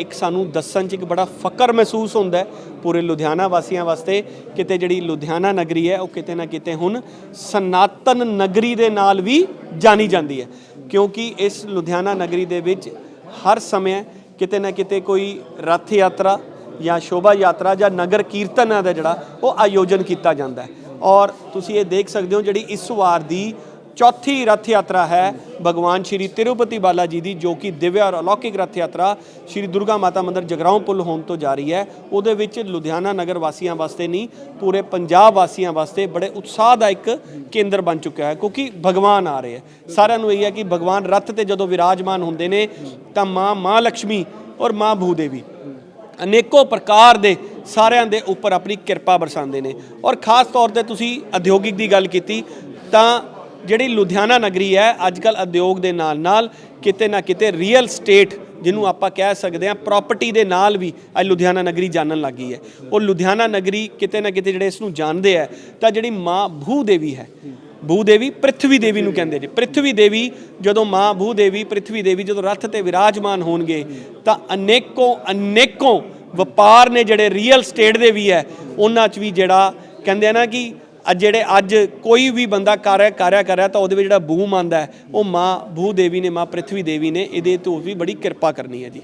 ਇੱਕ ਸਾਨੂੰ ਦੱਸਣ 'ਚ ਇੱਕ ਬੜਾ ਫਕਰ ਮਹਿਸੂਸ ਹੁੰਦਾ ਪੂਰੇ ਲੁਧਿਆਣਾ ਵਾਸੀਆਂ ਵਾਸਤੇ। ਕਿਤੇ ਜਿਹੜੀ ਲੁਧਿਆਣਾ ਨਗਰੀ ਹੈ, ਉਹ ਕਿਤੇ ਨਾ ਕਿਤੇ ਹੁਣ ਸਨਾਤਨ ਨਗਰੀ ਦੇ ਨਾਲ ਵੀ ਜਾਣੀ ਜਾਂਦੀ ਹੈ। ਕਿਉਂਕਿ ਇਸ ਲੁਧਿਆਣਾ ਨਗਰੀ ਦੇ ਵਿੱਚ ਹਰ ਸਮੇਂ ਕਿਤੇ ਨਾ ਕਿਤੇ ਕੋਈ ਰੱਥ ਯਾਤਰਾ ਜਾਂ ਸ਼ੋਭਾ ਯਾਤਰਾ ਜਾਂ ਨਗਰ ਕੀਰਤਨ ਦਾ ਜਿਹੜਾ ਉਹ ਆਯੋਜਨ ਕੀਤਾ ਜਾਂਦਾ ਹੈ। ਔਰ ਤੁਸੀਂ ਇਹ ਦੇਖ ਸਕਦੇ ਹੋ ਜਿਹੜੀ ਇਸ ਵਾਰ ਦੀ ਚੌਥੀ ਰੱਥ ਯਾਤਰਾ ਹੈ ਭਗਵਾਨ ਸ਼੍ਰੀ ਤਿਰੂਪਤੀ ਬਾਲਾ ਜੀ ਦੀ, ਜੋ ਕਿ ਦਿਵਯ ਔਰ ਅਲੌਕਿਕ ਰੱਥ ਯਾਤਰਾ ਸ਼੍ਰੀ ਦੁਰਗਾ ਮਾਤਾ ਮੰਦਿਰ ਜਗਰਾਉਂ ਪੁੱਲ ਹੋਣ ਤੋਂ ਜਾਰੀ ਹੈ। ਉਹਦੇ ਵਿੱਚ ਲੁਧਿਆਣਾ ਨਗਰ ਵਾਸੀਆਂ ਵਾਸਤੇ ਨਹੀਂ, ਪੂਰੇ ਪੰਜਾਬ ਵਾਸੀਆਂ ਵਾਸਤੇ ਬੜੇ ਉਤਸ਼ਾਹ ਦਾ ਇੱਕ ਕੇਂਦਰ ਬਣ ਚੁੱਕਿਆ ਹੈ, ਕਿਉਂਕਿ ਭਗਵਾਨ ਆ ਰਹੇ ਹੈ। ਸਾਰਿਆਂ ਨੂੰ ਇਹ ਹੈ ਕਿ ਭਗਵਾਨ ਰੱਥ ਤੇ ਜਦੋਂ ਵਿਰਾਜਮਾਨ ਹੁੰਦੇ ਨੇ, ਤਾਂ ਮਾਂ ਮਾਂ ਲక్ష్ਮੀ ਔਰ ਮਾਂ ਭੂਦੇਵੀ ਅਨੇਕੋ ਪ੍ਰਕਾਰ ਦੇ ਸਾਰਿਆਂ ਦੇ ਉੱਪਰ ਆਪਣੀ ਕਿਰਪਾ ਬਰਸਾਉਂਦੇ ਨੇ। ਔਰ ਖਾਸ ਤੌਰ ਤੇ ਤੁਸੀਂ ਉਦਯੋਗਿਕ ਦੀ ਗੱਲ ਕੀਤੀ, ਤਾਂ ਜਿਹੜੀ ਲੁਧਿਆਣਾ ਨਗਰੀ ਹੈ ਅੱਜ ਕੱਲ ਉਦਯੋਗ ਦੇ ਨਾਲ ਨਾਲ ਕਿਤੇ ਨਾ ਕਿਤੇ ਰੀਅਲ ਸਟੇਟ ਜਿਹਨੂੰ ਆਪਾਂ ਕਹਿ ਸਕਦੇ ਹਾਂ ਪ੍ਰਾਪਰਟੀ ਦੇ ਨਾਲ ਵੀ ਅੱਜ ਲੁਧਿਆਣਾ ਨਗਰੀ ਜਾਣਨ ਲੱਗੀ ਹੈ। ਉਹ ਲੁਧਿਆਣਾ ਨਗਰੀ ਕਿਤੇ ਨਾ ਕਿਤੇ ਜਿਹੜੇ ਇਸ ਨੂੰ ਜਾਣਦੇ ਆ ਤਾਂ ਜਿਹੜੀ ਮਾਂ ਭੂ ਦੇਵੀ ਹੈ ਭੂ ਦੇਵੀ ਪ੍ਰਿਥਵੀ ਦੇਵੀ ਨੂੰ ਕਹਿੰਦੇ ਨੇ। ਪ੍ਰਿਥਵੀ ਦੇਵੀ ਜਦੋਂ ਮਾਂ ਭੂ ਦੇਵੀ, ਪ੍ਰਿਥਵੀ ਦੇਵੀ ਜਦੋਂ ਰੱਥ ਤੇ ਵਿਰਾਜਮਾਨ ਹੋਣਗੇ, ਤਾਂ ਅਨੇਕੋ ਅਨੇਕੋ ਵਪਾਰ ਨੇ ਜਿਹੜੇ ਰੀਅਲ ਸਟੇਟ ਦੇ ਵੀ ਹੈ, ਉਹਨਾਂ 'ਚ ਵੀ ਜਿਹੜਾ ਕਹਿੰਦੇ ਆ ਨਾ ਕਿ ਅੱਜ ਜਿਹੜੇ ਅੱਜ ਕੋਈ ਵੀ ਬੰਦਾ ਕਾਰਿਆ ਕਾਰਿਆ ਕਰ ਰਿਹਾ ਤਾਂ ਉਹਦੇ ਵਿੱਚ ਜਿਹੜਾ ਬੂਮ ਆਂਦਾ ਉਹ ਮਾਂ ਭੂ ਦੇਵੀ ਨੇ, ਮਾਂ ਪ੍ਰਿਥਵੀ ਦੇਵੀ ਨੇ, ਇਹਦੇ ਤੋਂ ਵੀ ਬੜੀ ਕਿਰਪਾ ਕਰਨੀ ਹੈ ਜੀ।